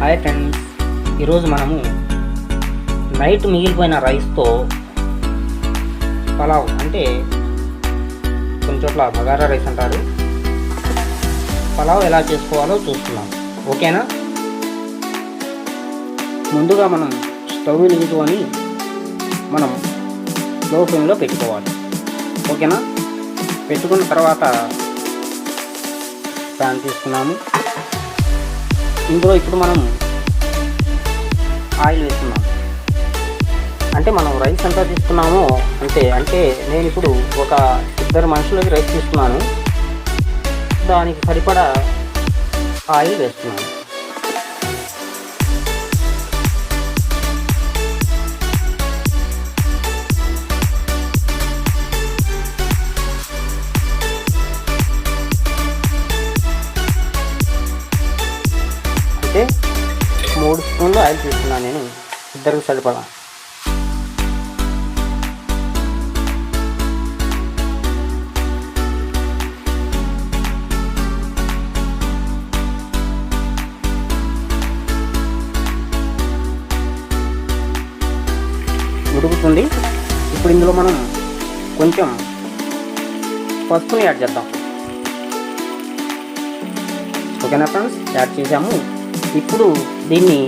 Hi friends. ఈరోజు మనము night మిగిలిపోయిన రైస్తో పలావ్ అంటే కొన్ని చోట్ల బగారా రైస్ అంటారు. పలావ్ ఎలా చేసుకోవాలో చూస్తున్నాం. ఓకేనా? ముందుగా మనం స్టవ్ నిలుచుకొని మనం లో ఫ్లేమ్లో పెట్టుకోవాలి. ఓకేనా? పెట్టుకున్న తర్వాత ప్యాన్ తీసుకున్నాము. ఇందులో ఇప్పుడు మనం ఆయిల్ వేస్తున్నాం. అంటే మనం రైస్ ఎంత తీసుకున్నామో అంతే. అంటే నేను ఇప్పుడు ఒక ఇద్దరు మనుషులకి రైస్ తీసుకున్నాను. దానికి సరిపడా ఆయిల్ వేస్తున్నాను. అయితే మూడు స్పూన్లు ఆయిల్ తీసుకున్నాను నేను. ఇద్దరికి సరిపడా. ఉడుకుతుంది. ఇప్పుడు ఇందులో మనం కొంచెం పసుపుని యాడ్ చేద్దాం. ఓకేనా ఫ్రెండ్స్? యాడ్ చేసాము. ఇప్పుడు దీన్ని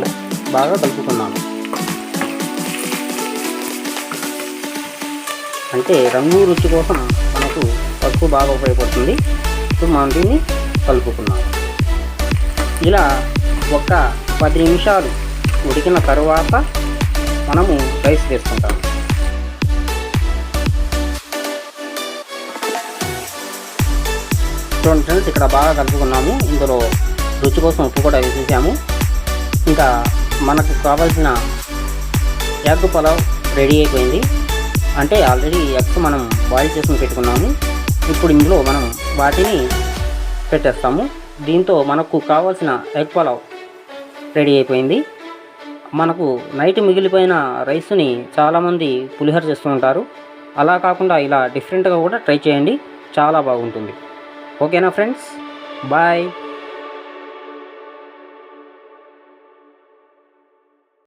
బాగా కలుపుకున్నాము అంటే రంగు రుచి కోసం మనకు పసుపు బాగా ఉపయోగపడుతుంది. ఇప్పుడు మనం దీన్ని కలుపుకున్నాము ఇలా ఒక పది నిమిషాలు ఉడికిన తరువాత మనము రైస్ వేసుకుంటాము చూడండి ఫ్రెండ్స్ ఇక్కడ బాగా కలుపుకున్నాము. ఇందులో రుచి కోసం ఉప్పు కూడా వేసేసాము. ఇంకా మనకు కావాల్సిన ఎగ్ పలావ్ రెడీ అయిపోయింది. అంటే ఆల్రెడీ ఎగ్స్ మనం బాయిల్ చేసుకుని పెట్టుకున్నాము. ఇప్పుడు ఇందులో మనం వాటిని పెట్టేస్తాము. దీంతో మనకు కావాల్సిన ఎగ్ పలావ్ రెడీ అయిపోయింది. మనకు నైట్ మిగిలిపోయిన రైస్ని చాలామంది పులిహోర చేస్తూ ఉంటారు. అలా కాకుండా ఇలా డిఫరెంట్గా కూడా ట్రై చేయండి. చాలా బాగుంటుంది. ఓకేనా ఫ్రెండ్స్? బాయ్.